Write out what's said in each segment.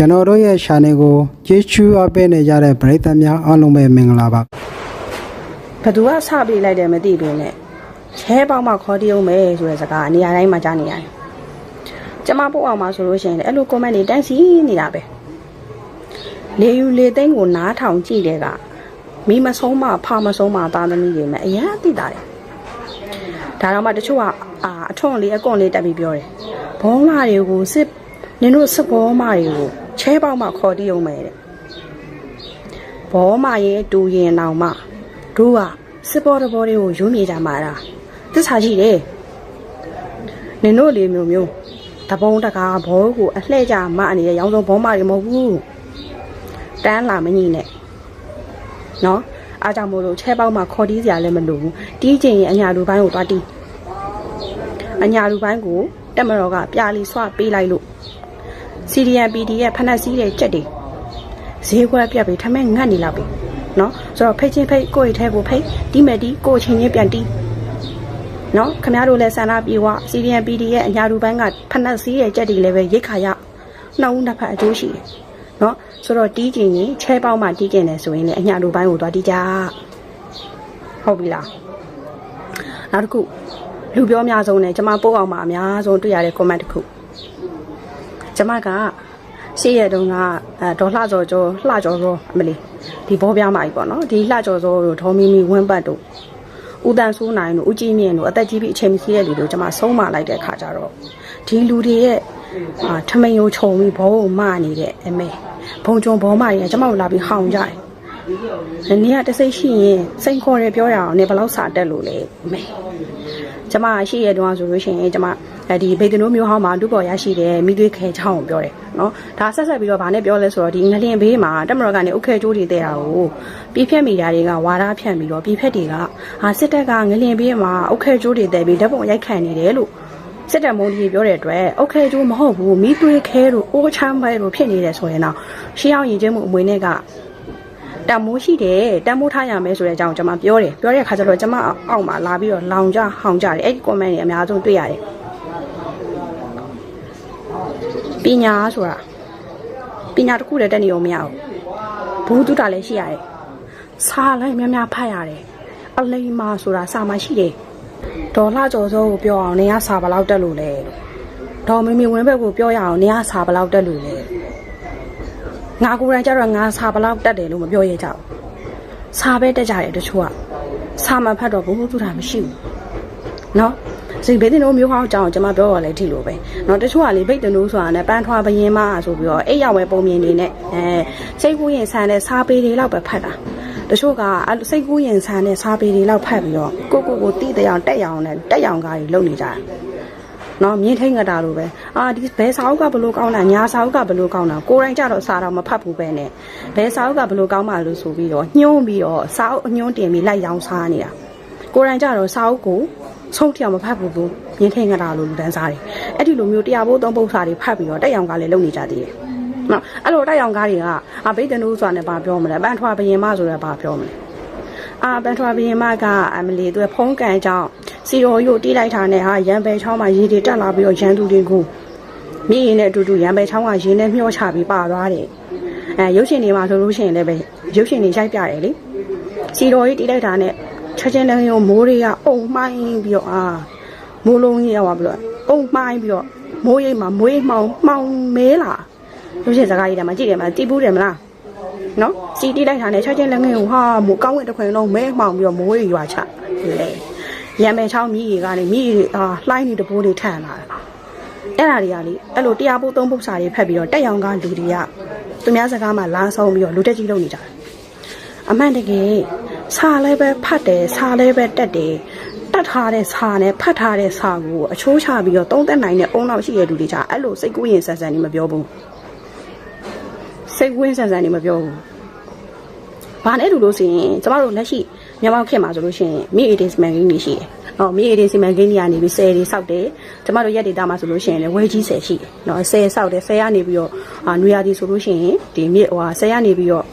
ကျွန်တော်တို့ရဲ့ channel ကိုကြည့်ချူအပ်ပေးနေကြတဲ့ပရိသတ်များအားလုံးပဲမင်္ဂလာပါဘသူကစပေးလိုက်တယ်မသိဘူးနဲ့ချဲပေါက်မှခေါ်တည်အောင်မယ်ဆိုတဲ့စကားနေရာတိုင်းမှာကြားနေရတယ်။ကျမပို့အောင်မှာဆိုလို့ရှိရင်လည်းအဲ့လို comment တွေတန်းစီနေတာပဲ။လေယူလေသိန်းကိုနားထောင်ကြည့်တဲ့ကမိမဆုံးမဖမဆုံးမသားသမီးတွေနဲ့အရင်သိတာတယ်။ဒါတော့မှတချို့ကအာအထွန်းလေးအကွန်လေးတက်ပြီးပြောတယ်။ဘောမတွေကိုစစ်နင်တို့စစ်ဘောမတွေကို ချဲပေါက်မှခေါ်တည်အောင်မယ်တဲ့။ဘောမရဲ့တူရင်တောင်မှတို့ကစစ်ဘောတဘောတွေကိုရုံးမြေကြမှာလားသစ္စာရှိတယ်နင်တို့လေးမျိုးမျိုးတပုံးတကားဘောကိုအလှဲ့ကြမအနေနဲ့ရောင်းစုံဘောမတွေမဟုတ်ဘူးတန်းလာမညိနဲ့နော်အားကြောင့်မို့လို့ချဲပေါက်မှာခေါ်တီးစရာလည်းမလိုဘူးတီးကျင်ရင်အညာလူပိုင်းကိုသွားတီးအညာလူပိုင်းကိုတက်မတော်ကပြာလီဆွပေးလိုက်လို့ CDN PD ရဲ့ဖနက်စည်းတဲ့ကြက်တွေဈေးကွက်ပြတ်ပြီးထမဲငတ်နေလောက်ပြီနော်ဆိုတော့ဖိတ်ချင်းဖိတ်ကိုယ့်ရဲ့ထဲကိုဖိတ်တီးမယ်တီးကိုယ့်ချင်းချင်းပြန်တီးနော်ခင်ဗျားတို့လည်းဆန္ဒပြေဝ CDN PD ရဲ့အညာလူပိုင်းကဖနက်စည်းတဲ့ကြက်တွေလည်းပဲရိတ်ခါရနှောက်ဦးနှစ်ဖက်အကျိုးရှိတယ်နော်ဆိုတော့တီးကျင်ရင်ချဲပေါက်မှတီးကျင်တယ်ဆိုရင်လည်းအညာလူပိုင်းကိုသွားတီးကြဟုတ်ပြီလားနောက်တစ်ခုလူပြောအများဆုံးနဲ့ကျမပို့အောင်မှာအများဆုံးတွေ့ရတဲ့ comment တစ်ခု ကျမကရှေ့ရတုန်းကအဲဒေါ်လှကြော်ကြောလှကြော်ကြောအမလီဒီဘောပြားမကြီးပေါ့နော်ဒီလှကြော်ကြောတို့ဒေါ်မီမီဝင်းပတ်တို့ဦးတန်ဆိုးနိုင်တို့ဦးကြီးမြင့်တို့အသက်ကြီးပြီးအချိန်မစီတဲ့လူတို့ကျမဆုံးမလိုက်တဲ့ခါကျတော့ဒီလူတွေရဲ့အာထမိန်ကိုခြုံပြီးဘောကိုမနေတဲ့အမေဘုံကျုံဘောမကြီးကကျမတို့လာပြီးဟောင်ကြတယ်။နေရတစိတ်ရှိရင်စိန်ခေါ်တယ်ပြောရအောင်နေဘယ်လောက်စာတက်လို့လဲအမေ ကျမရှိရတော့ဆိုလို့ရှိရင်ကျမအဲဒီဗေဒနိုးမျိုးဟောင်းမှာဒုပေါ်ရရှိတဲ့မိသွေးခဲချောင်းကိုပြောတယ်နော်ဒါဆက်ဆက်ပြီးတော့ဗာနဲ့ပြောလဲဆိုတော့ဒီငလင်ဘေးမှာတက်မတော်ကနေဥခဲကျိုးတွေတဲ့တာကိုပြည့်ဖြတ်မိတာတွေကဝါဒဖြန့်ပြီးတော့ပြည့်ဖြတ်တွေကဟာစစ်တပ်ကငလင်ဘေးမှာဥခဲကျိုးတွေတဲ့ပြီးဓာတ်ပုံရိုက်ခံနေတယ်လို့စစ်တပ်မုံကြီးပြောတဲ့အတွက်ဥခဲကျိုးမဟုတ်ဘူးမိသွေးခဲတို့အိုးချမ်းပဲတို့ဖြစ်နေတယ်ဆိုရင်တော့ရှင်းအောင်ရင်ကျင်းမှုအမွေနဲ့က တန်မိုးရှိတယ်တန်မိုးထားရမယ်ဆိုတဲ့အကြောင်းကျွန်မပြောတယ်ပြောတဲ့အခါကျတော့ကျွန်မအောက်မှာလာပြီးတော့လောင်ကြဟောင်ကြတယ်အဲ့ဒီ comment တွေအများဆုံးတွေ့ရတယ်ပညာဆိုတာပညာတစ်ခုတည်းတက်နေအောင်မရဘူးဘူးတုတာလည်းရှိရတယ်စာလိုက်များများဖတ်ရတယ်အလိမ္မာဆိုတာစာမှရှိတယ်ဒေါ်လာကျော်စောကိုပြောအောင်နေရစာဘယ်လောက်တက်လို့လဲလို့ဒေါ်မီမီဝင်းဘက်ကိုပြောရအောင်နေရစာဘယ်လောက်တက်လို့လဲ ငါကိုယ်တိုင်ကျတော့ငါစာဘယ်လောက်တက်တယ်လို့မပြောရကြဘူးစာပဲတက်ကြတယ်တချို့ကစာမှဖတ်တော့ဘူးတုတာမရှိဘူးနော်စိတ်ဘေးတင်တို့မျိုးဟောင်းအကြောင်းကျွန်မပြောရလဲဒီလိုပဲเนาะတချို့ကလေဘိတ်တနိုးဆိုတာနဲ့ပန်းထွားဘရင်မဆိုပြီးတော့အိတ်ရောက်ပဲပုံမြင်နေနဲ့အဲစိတ်ကူးရင်ဆန်တဲ့စားပေတွေလောက်ပဲဖတ်တာတချို့ကအဲ့စိတ်ကူးရင်ဆန်တဲ့စားပေတွေလောက်ဖတ်ပြီးတော့ကိုကိုကိုတီးတဲ့အောင်တက်ရောင်နဲ့တက်ရောင်ကားတွေလုပ်နေကြတယ် နော်မြင်းထိန်ကတာလိုပဲအာဒီဘယ်စာအုပ်ကဘလို့ကောင်းတာညာစာအုပ်ကဘလို့ကောင်းတာကိုယ်တိုင်ကြတော့စာတော့မဖတ်ဘူးပဲနဲ့ဘယ်စာအုပ်ကဘလို့ကောင်းပါလို့ဆိုပြီးတော့ညှိုးပြီးတော့စာအုပ်အညွှန်းတင်ပြီးလိုက်ရောင်းစားနေတာကိုယ်တိုင်ကြတော့စာအုပ်ကိုဆုံးထျောင်မဖတ်ဘူးဘူးမြင်းထိန်ကတာလိုလူတန်းစားတယ်အဲ့ဒီလိုမျိုးတရားဖို့သုံးပုတ်စာတွေဖတ်ပြီးတော့တက်ရောင်ကားလည်းလုပ်နေကြသေးတယ်နော်အဲ့လိုတက်ရောင်ကားတွေကအာဘိတ်တနူးဆိုတာနဲ့ဘာပြောမလဲပန်းထွားဘရင်မဆိုတော့ဘာပြောမလဲအာပန်းထွားဘရင်မကအမလီသူဖုံးကန်ကြောင်း စီရိုယိုတီးလိုက်တာနဲ့ဟာရံပယ်ချောင်းမှာရေတွေတက်လာပြီးတော့ရန်သူတွေကိုမြည်ရင်နဲ့အတူတူရံပယ်ချောင်းကရေနဲ့မျောချပြီးပါသွားတယ်အဲရုပ်ရှင်တွေမှာဆိုလို့ရှိရင်လည်းပဲရုပ်ရှင်တွေရိုက်ပြတယ်လေစီရိုကြီးတီးလိုက်တာနဲ့ချက်ချင်းလည်းရောမိုးတွေကအုံမှိုင်းပြီးတော့အာမိုးလုံးကြီးရောက်သွားပြီးတော့အုံမှိုင်းပြီးတော့မိုးရိပ်မှာမိုးရိပ်မှောင်မှောင်မဲလာရုပ်ရှင်စကားကြီးတယ်မှာကြည့်တယ်မှာတီးဘူးတယ်မလားနော်စီတီးလိုက်တာနဲ့ချက်ချင်းလည်းငယ်ဟိုဟာမိုးကောင်းဝင်တစ်ခွင်လုံးမဲမှောင်ပြီးတော့မိုးရိပ်ရွာချလေ ရံမယ်ချောင်းမြည်ကြီးကနေမြည်ကြီးအာလှိုင်းနေတပိုးတွေထန်လာတယ်အဲ့ဒါတွေကလေအဲ့လိုတရားပို့သုံးပု္ပ္ပစာတွေဖက်ပြီးတော့တက်ရောင်ကလူတွေကသူများစကားမှလာဆုံးပြီးတော့လူတက်ကြီးလုပ်နေကြတယ်အမှန်တကယ်စာလည်းပဲဖတ်တယ်စာလည်းပဲတက်တယ်တက်ထားတဲ့စာနဲ့ဖတ်ထားတဲ့စာကိုအချိုးချပြီးတော့သုံးသက်နိုင်တဲ့အုံနောက်ရှိတဲ့လူတွေကြအဲ့လိုစိတ်ကူးရင်ဆန်ဆန်နေမပြောဘူးစိတ်ကူးရင်ဆန်ဆန်နေမပြောဘူးဘာနဲ့တူလို့ဆိုရင်ကျမတို့လက်ရှိ မြန်မာခေတ်မှာဆိုလို့ရှိရင်မိအေဒင်စီမန်ဂိမ်းတွေရှိတယ်။နော်မိအေဒင်စီမန်ဂိမ်းတွေကနေပြီးဆယ်တွေစောက်တယ်။ကျမတို့ရက်ဒေတာမှာဆိုလို့ရှိရင်လည်းဝဲကြီးဆယ်ရှိတယ်။နော်ဆယ်စောက်တယ်ဆယ်ကနေပြီးတော့အာနွေရာသီဆိုလို့ရှိရင်ဒီမြစ်ဟိုဆယ်ကနေပြီးတော့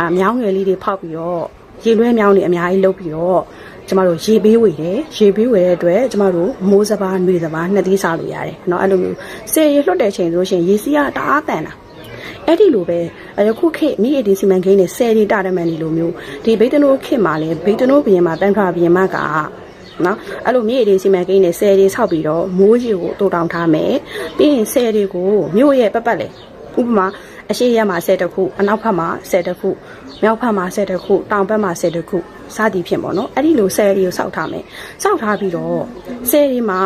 အာမြောင်းငယ်လေးတွေဖောက်ပြီးတော့ရေလွှဲမြောင်းတွေအများကြီးလုပ်ပြီးတော့ကျမတို့ရေဘေးဝေတယ်ရေဘေးဝေတဲ့အတွက်ကျမတို့မိုးစပါးနှွေစပါးနှစ်သီးစားလို့ရတယ်เนาะအဲ့လိုမျိုးစေရေလွတ်တဲ့ချိန်ဆိုလို့ရှိရင်ရေစီးကတအားတန်တာ အဲ့ဒီလိုပဲယခုခေတ်မိအေဒီစီမံကိန်းနဲ့ဆယ်ရီတာရမန်ဒီလိုမျိုးဒီဗိတ်တနိုးခေတ်မှာလဲဗိတ်တနိုးဘီရင်မှာတန်ခါဘီရင်မကနော်အဲ့လိုမြေအေဒီစီမံကိန်းနဲ့ဆယ်ရီဆောက်ပြီးတော့မိုးကြီးကိုတိုးတောင်ထားမယ်ပြီးရင်ဆယ်ရီကိုမြို့ရဲ့ပတ်ပတ်လေဥပမာအရှိရမှာဆယ်တခုအနောက်ဘက်မှာဆယ်တခုမြောက်ဘက်မှာဆယ်တခုတောင်ဘက်မှာဆယ်တခုစသည်ဖြင့်ပေါ့နော်အဲ့ဒီလိုဆယ်ရီကိုစောက်ထားမယ်စောက်ထားပြီးတော့ဆယ်ရီမှာ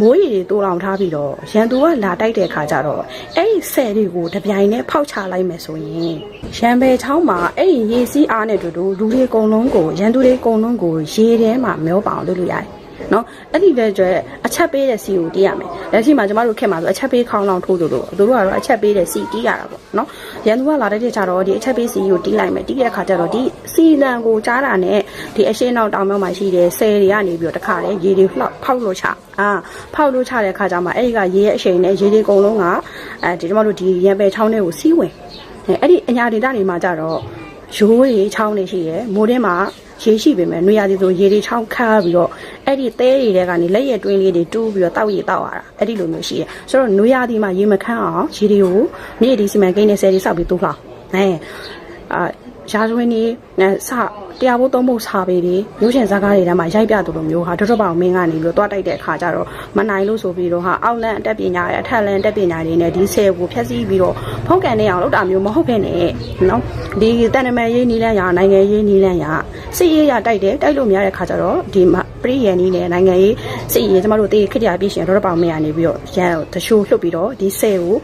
မိုးရီတွေတိုးလောင်ထားပြီးတော့ရန်သူကလာတိုက်တဲ့ခါကျတော့အဲ့ဒီဆယ်တွေကိုတပြိုင်နဲ့ဖောက်ချလိုက်မယ်ဆိုရင်ရန်ဘယ်ချောင်းမှာအဲ့ဒီရေစီးအားနဲ့တူတူလူတွေအကုန်လုံးကိုရန်သူတွေအကုန်လုံးကိုရေထဲမှာမျောပါအောင်လုပ်လို့ရတယ် နော်အဲ့ဒီတဲ့အတွက်အချက်ပေးတဲ့စီကိုတီးရမယ်လက်ရှိမှာကျမတို့ခင်မှာဆိုအချက်ပေးခေါင်းလောင်ထိုးလို့လို့သူတို့ကတော့အချက်ပေးတဲ့စီတီးရတာပေါ့နော်ရန်သူကလာတဲ့ကြတော့ဒီအချက်ပေးစီကိုတီးလိုက်မယ်တီးတဲ့ခါကျတော့ဒီစီလန်ကိုကြားတာနဲ့ဒီအရှင်းနောက်တောင်မြောက်မှာရှိတဲ့ဆယ်တွေကနေပြီးတော့တခါလေရေတွေဖောက်ဖောက်လို့ချအာဖောက်လို့ချတဲ့ခါကျမှအဲ့ဒီကရေရဲ့အရှိန်နဲ့ရေတွေအကုန်လုံးကအဲဒီကျမတို့ဒီရန်ပယ်ချောင်းတွေကိုစီးဝင်အဲ့ဒီအညာဒေတာတွေမှာကြတော့ ရိုးတွေချောင်းတွေရှိရယ်မိုးထဲမှာရေရှိပေမဲ့နွေရာသီဆိုရေတွေချောင်းခါပြီးတော့အဲ့ဒီသဲတွေတဲကနေလက်ရက်တွင်းလေးတွေတူးပြီးတော့တောက်ရည်တောက်ရတာအဲ့ဒီလိုမျိုးရှိရယ်ဆိုတော့နွေရာသီမှာရေမခမ်းအောင်ရေတွေကိုမြေဒီစီမံကိန်းနဲ့ဆယ်တွေစောက်ပြီးတူးလောက်အဲအာ ရာဇဝင်ကြီးနဲ့စတရားဖို့သုံးဖို့စာပေတွေရုပ်ရှင်ဇာတ်ကားတွေထဲမှာရိုက်ပြသူလိုမျိုးဟာတော်တော်ပေါင်မင်းကနေပြီးတော့တွားတိုက်တဲ့အခါကျတော့မနိုင်လို့ဆိုပြီးတော့ဟာအောက်လန့်အတက်ပညာရဲ့အထက်လန့်အတက်ပညာတွေနဲ့ဒီဆယ်ကိုဖျက်ဆီးပြီးတော့ဖုံးကန်နေအောင်လုပ်တာမျိုးမဟုတ်ခဲ့နဲ့နော်ဒီတန်နမယ်ရေးနီးလန်းရနိုင်ငံရေးနီးလန်းရစစ်ရေးရတိုက်တယ်တိုက်လို့မရတဲ့အခါကျတော့ဒီမှာပရိယန်နီးနဲ့နိုင်ငံရေးစစ်ရေးကျမတို့တေးခစ်ကြပြရှင်တော်တော်ပေါင်မင်းကနေပြီးတော့ရန်တရှိုးလှုပ်ပြီးတော့ဒီဆယ်ကို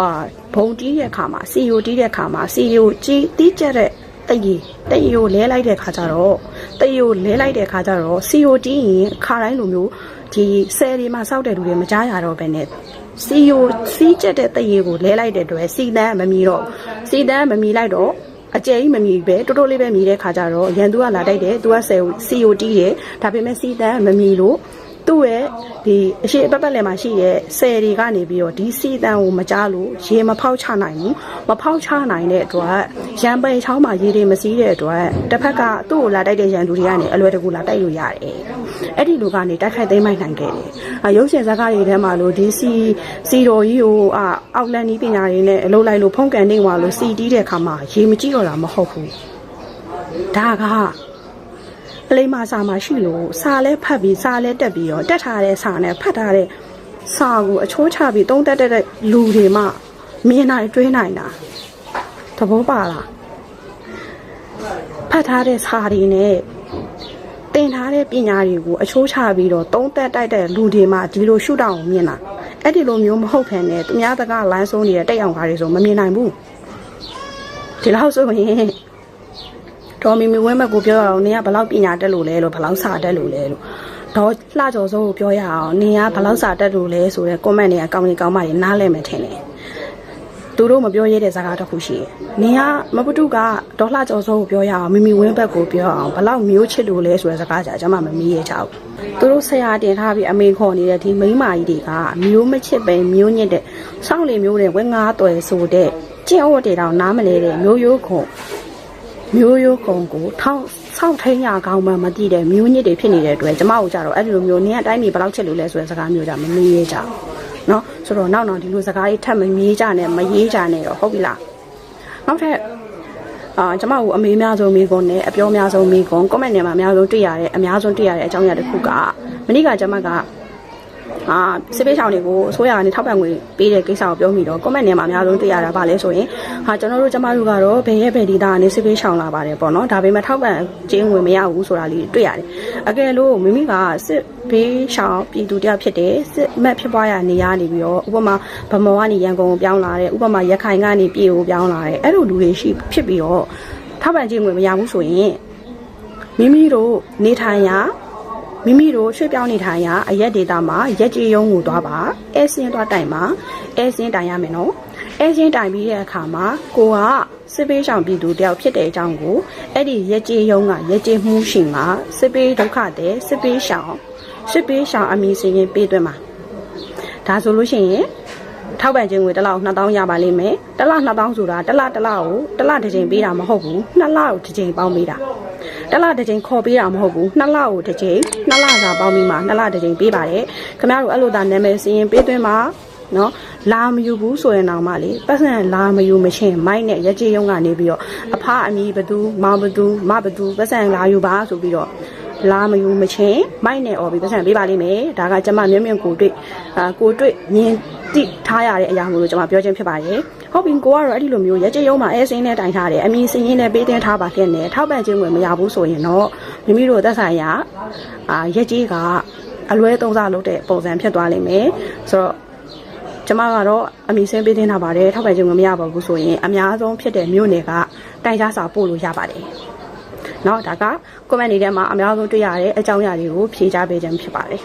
အာဘုံတီးတဲ့အခါမှာ CEO တီးတဲ့အခါမှာ CEO ကြီးတီးကြတဲ့ တရီတရီကိုလဲလိုက်တဲ့ခါကျတော့တရီကိုလဲလိုက်တဲ့ခါကျတော့ COD ရင်ခါတိုင်းလိုမျိုးဒီဆယ်ဒီမှာစောက်တဲ့လူတွေမကြားရတော့ဘဲနဲ့ CEO စီးကျက်တဲ့တရီကိုလဲလိုက်တဲ့အတွက်စီတန်းမမီတော့စီတန်းမမီလိုက်တော့အကျယ်ကြီးမမီပဲတိုးတိုးလေးပဲမီတဲ့ခါကျတော့ရန်သူကလာတိုက်တယ်သူကဆယ် COD ရဲ့ဒါပေမဲ့စီတန်းမမီလို့ သူ့ရဲ့ဒီအရှိအပတ်ပတ်လည်မှာရှိရဲ့ဆယ်တွေကနေပြီးတော့ဒီစီတန်ကိုမကြားလို့ရေမဖောက်ချနိုင်ဘူးမဖောက်ချနိုင်တဲ့အတွက်ရန်ပိန်ချောင်းမှာရေတွေမစည်းတဲ့အတွက်တစ်ဖက်ကသူ့ကိုလာတိုက်တဲ့ရန်သူတွေကနေအလွယ်တကူလာတိုက်လို့ရတယ်အဲ့ဒီလူကနေတိုက်ခိုက်သိမ်းမိုက်နိုင်ခဲ့တယ်အရုပ်ရှင်ဇာတ်ကားတွေထဲမှာလို့ဒီစီစီတော်ကြီးကိုအအောက်လန်နီးပညာတွေနဲ့အလုပ်လိုက်လို့ဖုံးကန်နေသွားလို့စီတီးတဲ့ခါမှာရေမကြည့်တော့တာမဟုတ်ဘူးဒါကပ လိမ္မာစာမှာရှိလို့စာလဲဖတ်ပြီးစာလဲတက်ပြီးတော့တက်ထားတဲ့စာနဲ့ဖတ်ထားတဲ့စာကိုအချိုးချပြီးတုံးတက်တဲ့လူတွေမှမြင်နိုင်တွေးနိုင်တာသဘောပါလားဖတ်ထားတဲ့စာတွေနဲ့သင်ထားတဲ့ပညာတွေကိုအချိုးချပြီးတော့တုံးတက်တိုက်တဲ့လူတွေမှဒီလိုရှုထောင့်ကိုမြင်တာအဲ့ဒီလိုမျိုးမဟုတ်ဖ ೇನೆ သူများတကလမ်းဆုံးနေတဲ့တက်အောင်ကားတွေဆိုမမြင်နိုင်ဘူးဒီလောက်ဆိုရင် တော်မီမီဝဲမက်ကိုပြောရအောင်နင်ကဘလောက်ပညာတက်လို့လဲလို့ဘလောက်စာတက်လို့လဲလို့တော့လှကြော်စိုးကိုပြောရအောင်နင်ကဘလောက်စာတက်လို့လဲဆိုတော့ comment တွေကကောင်းနေကောင်းမှနေနားလဲမယ်ထင်တယ်သူတို့မပြောရတဲ့ဇာတ်ကားတစ်ခုရှိတယ်နင်ကမပတုကဒေါ်လှကြော်စိုးကိုပြောရအောင်မီမီဝင်းဘက်ကိုပြောအောင်ဘလောက်မျိုးချစ်လို့လဲဆိုတဲ့ဇာတ်ကားကြာကျွန်မမမီးရချောက်သူတို့ဆရာတင်ထားပြီးအမေခေါ်နေတဲ့ဒီမိန်းမကြီးတွေကမျိုးမချစ်ပဲမျိုးညစ်တဲ့စောင့်လေမျိုးတွေဝဲငါးတော်ဆိုတဲ့ကျင့်ဝတ်တွေတောင်နားမလဲတဲ့မျိုးရိုးခုံ မျိုးရိုးကုံကိုထောင်းဆောက်ထိန်ရကောင်းမှမသိတဲ့မျိုးညစ်တွေဖြစ်နေတဲ့အတွက်ကျမတို့ကြတော့အဲ့ဒီလိုမျိုးနင်းအတိုင်းနေဘယ်လောက်ချက်လို့လဲဆိုတဲ့စကားမျိုးကြမမေးရကြဘူးเนาะဆိုတော့နောက်နောက်ဒီလိုစကားကြီးထပ်မမေးကြနဲ့မရေးကြနဲ့တော့ဟုတ်ပြီလားနောက်ထပ်အာကျမတို့အမေအများဆုံးမိကွန်းနဲ့အပြောအများဆုံးမိကွန်း comment ထဲမှာအများဆုံးတွေ့ရတဲ့အများဆုံးတွေ့ရတဲ့အကြောင်းအရာတစ်ခုကမနေ့ကကျမက အာစစ်ပေးချောင်းတွေကိုအစိုးရကနေထောက်ပံ့ငွေပေးတဲ့ကိစ္စကိုပြောမိတော့ comment ထဲမှာအများဆုံးတွေ့ရတာဗာလဲဆိုရင်ဟာကျွန်တော်တို့ကျမတို့ကတော့ဘယ်ရဲ့ဘယ်ဒေတာကနေစစ်ပေးချောင်းလာပါတယ်ပေါ့နော်ဒါပေမဲ့ထောက်ပံ့ခြင်းငွေမရဘူးဆိုတာလေးတွေ့ရတယ်အကယ်လို့မိမိကစစ်ပေးချောင်းပြည်သူတယောက်ဖြစ်တယ်စစ်မက်ဖြစ်ပွားရနေရနေပြီးတော့ဥပမာဗမောကနေရန်ကုန်ကိုပြောင်းလာတယ်ဥပမာရခိုင်ကနေပြည်ကိုပြောင်းလာတယ်အဲ့လိုလူတွေရှိဖြစ်ပြီးတော့ထောက်ပံ့ခြင်းငွေမရဘူးဆိုရင်မိမိတို့နေထိုင်ရာ မိမိတို့ရွှေ့ပြောင်းနေထိုင်ရာအရက်ဒေတာမှာရက်ကြီးရုံးကိုသွားပါအဲစင်းသွားတိုင်မှာအဲစင်းတိုင်ရမယ်နော်အဲစင်းတိုင်ပြီးတဲ့အခါမှာကိုကစစ်ပေးဆောင်ပြည်သူတယောက်ဖြစ်တဲ့အကြောင်းကိုအဲ့ဒီရက်ကြီးရုံးကရက်ကြီးမှုရှင်ကစစ်ပေးဒုက္ခတဲ့စစ်ပေးဆောင်စစ်ပေးဆောင်အမည်စရင်ပေးသွင်းမှာဒါဆိုလို့ရှိရင်ထောက်ပံ့ခြင်းငွေတစ်လောက်2000ရပါလိမ့်မယ်တစ်လ2000ဆိုတာတစ်လတစ်လကိုတစ်လတစ်ချိန်ပေးတာမဟုတ်ဘူးနှစ်လကိုတစ်ချိန်ပေါင်းပေးတာ တစ်လတစ်ချိန်ခေါ်ပေးတာမဟုတ်ဘူးနှစ်လကိုတစ်ချိန်နှစ်လစာပေါင်းပြီးမှနှစ်လတစ်ချိန်ပေးပါတယ်ခင်ဗျားတို့အဲ့လိုသာနာမည်စီရင်ပေးသွင်းမှာနော်လာမယူဘူးဆိုရင်တော့မှလေပတ်စံလာမယူမချင်းမိုက်နဲ့ရက်ကြေးရုံကနေပြီးတော့အဖအမီဘသူမောင်ဘသူမဘသူပတ်စံလာယူပါဆိုပြီးတော့လာမယူမချင်းမိုက်နဲ့អော်ပြီးပတ်စံပေးပါလိမ့်မယ်ဒါကကျမမြင့်မြင့်ကိုတွေ့အာကိုတွေ့မြင်တိထားရတဲ့အရာမျိုးလို့ကျမပြောခြင်းဖြစ်ပါတယ် ဟုတ်ပြီကိုကတော့အဲ့ဒီလိုမျိုးရက်ကြေးရုံမှာအဲစင်းနဲ့တိုင်ထားတယ်အမီစင်းရင်းနဲ့ပေးတင်ထားပါခဲ့နဲ့ထောက်ပံ့ခြင်းဝင်မရဘူးဆိုရင်တော့မိမိတို့သက်ဆိုင်ရာအာရက်ကြေးကအလွဲသုံးစားလုပ်တဲ့ပုံစံဖြစ်သွားလိမ့်မယ်ဆိုတော့ ကျမကတော့အမိစင်းပေးတင်ထားပါတယ်ထောက်ခံခြင်းမမရပါဘူးဆိုရင်အများဆုံးဖြစ်တဲ့မြို့နယ်ကတိုင်ကြားစာပို့လို့ရပါတယ်။เนาะဒါက comment တွေထဲမှာအများဆုံးတွေ့ရတဲ့အကြောင်းအရာတွေကိုဖြေကြားပေးခြင်းဖြစ်ပါတယ်